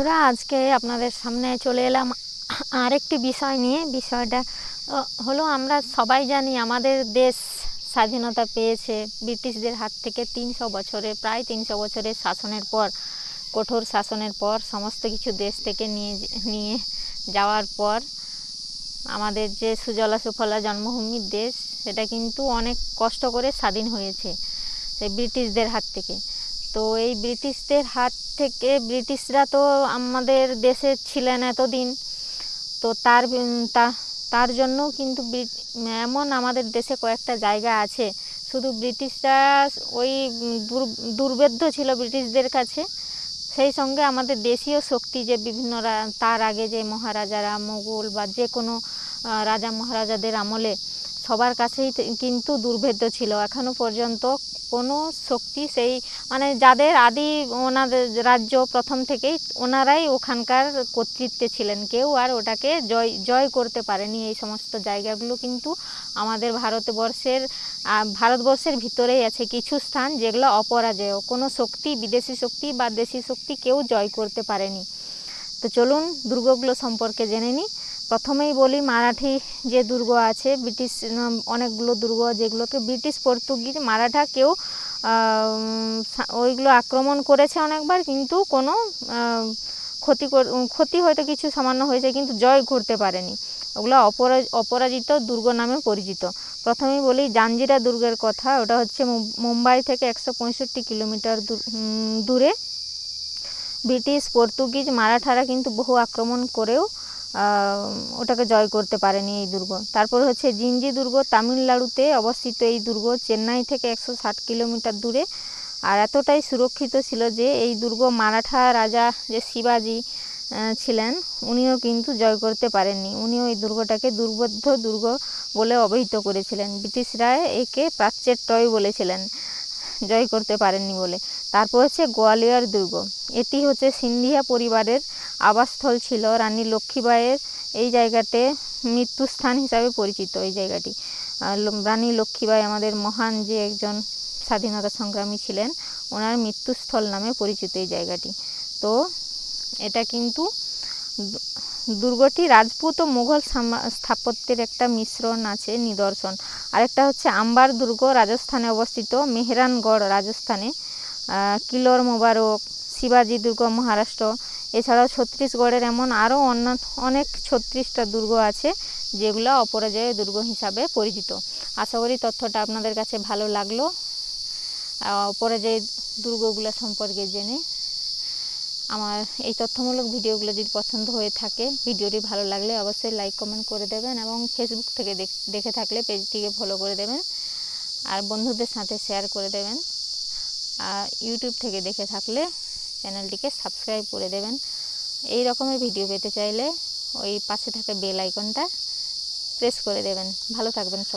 বন্ধুরা, আজকে আপনাদের সামনে চলে এলাম আরেকটি বিষয় নিয়ে। বিষয়টা হলো আমরা সবাই জানি আমাদের দেশ স্বাধীনতা পেয়েছে ব্রিটিশদের হাত থেকে তিনশো বছরের, প্রায় তিনশো বছরের শাসনের পর, কঠোর শাসনের পর, সমস্ত কিছু দেশ থেকে নিয়ে নিয়ে যাওয়ার পর, আমাদের যে সুজলা সুফলা জন্মভূমির দেশ, সেটা কিন্তু অনেক কষ্ট করে স্বাধীন হয়েছে সেই ব্রিটিশদের হাত থেকে। তো এই ব্রিটিশদের হাত থেকে ব্রিটিশরা তো আমাদের দেশে ছিলেন এতদিন। তো তার তার জন্য কিন্তু এমন আমাদের দেশে কয়েকটা জায়গা আছে। শুধু ব্রিটিশরা ওই উম, দুর- ছিল ব্রিটিশদের কাছে। সেই সঙ্গে আমাদের দেশীয় শক্তি যে বিভিন্ন তার আগে যে মহারাজারা মোগল বা যে কোনো রাজা মহারাজাদের আমলে। সবার কাছেই কিন্তু দুর্ভেদ্য ছিল। এখনও পর্যন্ত কোনো শক্তি সেই মানে যাদের আদি ওনাদের রাজ্য প্রথম থেকেই ওনারাই ওখানকার কর্তৃত্বে ছিলেন। কেউ আর ওটাকে জয় জয় করতে পারেনি এই সমস্ত জায়গাগুলো। কিন্তু আমাদের ভারতবর্ষের ভারতবর্ষের ভিতরেই আছে কিছু স্থান যেগুলো অপরাজেয়। কোনো শক্তি, বিদেশি শক্তি বা দেশি শক্তি কেউ জয় করতে পারেনি। তো চলুন দুর্গগুলো সম্পর্কে জেনে নিই। প্রথমেই বলি মারাঠি যে দুর্গ আছে, ব্রিটিশ অনেকগুলো দুর্গ যেগুলোকে ব্রিটিশ পর্তুগিজ মারাঠা কেউ ওইগুলো আক্রমণ করেছে অনেকবার কিন্তু কোনো ক্ষতি ক্ষতি হয়তো কিছু সামান্য হয়েছে কিন্তু জয় করতে পারেনি। ওগুলো অপরা, অপরাজিত দুর্গ নামে পরিচিত। প্রথমেই বলি জাঞ্জিরা দুর্গের কথা, ওটা হচ্ছে মুম্বাই থেকে একশো পঁয়ষট্টি কিলোমিটার দূর- ব্রিটিশ পর্তুগিজ মারাঠারা কিন্তু বহু আক্রমণ করেও ওটাকে জয় করতে পারেনি এই দুর্গ। তারপর হচ্ছে জিঞ্জি দুর্গ তামিলনাড়ুতে অবস্থিত এই দুর্গ চেন্নাই থেকে একশো ষাট কিলোমিটার দূরে। আর এতটাই সুরক্ষিত ছিল যে এই দুর্গ মারাঠা রাজা যে শিবাজি ছিলেন, উনিও কিন্তু জয় করতে পারেননি। উনিও এই দুর্গটাকে দুর্বোধ্য দুর্গ বলে অবহিত করেছিলেন। ব্রিটিশরা একে প্রাচ্যের টয় বলেছিলেন, জয় করতে পারেননি বলে। তারপর হচ্ছে গোয়ালিয়র দুর্গ। এটি হচ্ছে সিন্ধিয়া পরিবারের আবাসস্থল ছিল। রানী লক্ষ্মীবাইয়ের এই জায়গাতে মৃত্যুস্থান হিসাবে পরিচিত এই জায়গাটি। রানী লক্ষ্মীবাই আমাদের মহান যে একজন স্বাধীনতা সংগ্রামী ছিলেন, ওনার মৃত্যুস্থল নামে পরিচিত এই জায়গাটি। তো এটা কিন্তু দুর্গটি রাজপুত ও মুঘল স্থাপত্যের একটা মিশ্রণ আছে, নিদর্শন। আরেকটা হচ্ছে আম্বার দুর্গ, রাজস্থানে অবস্থিত মেহরানগড় রাজস্থানে। কিলোর মোবারক, শিবাজি দুর্গ, মহারাষ্ট্র। এছাড়াও ছত্তিশগড়ের এমন আরও অন্য, অনেক ছত্রিশটা দুর্গ আছে যেগুলো অপরাজয় দুর্গ হিসাবে পরিচিত। আশা করি তথ্যটা আপনাদের কাছে ভালো লাগল। অপরাজয় দুর্গগুলো সম্পর্কে জেনে। আমার এই তথ্যমূলক ভিডিওগুলো যদি পছন্দ হয়ে থাকে, ভিডিওটি ভালো লাগলে অবশ্যই লাইক, কমেন্ট করে দেবেন এবং ফেসবুক থেকে দেখে থাকলে পেজটিকে ফলো করে দেবেন। আর বন্ধুদের সাথে শেয়ার করে দেবেন। আর ইউটিউব থেকে দেখে থাকলে চ্যানেলটিকে সাবস্ক্রাইব করে দেবেন। এই রকমের ভিডিও পেতে চাইলে ওই পাশে থাকা বেল আইকনটা প্রেস করে দেবেন। ভালো থাকবেন সবাই।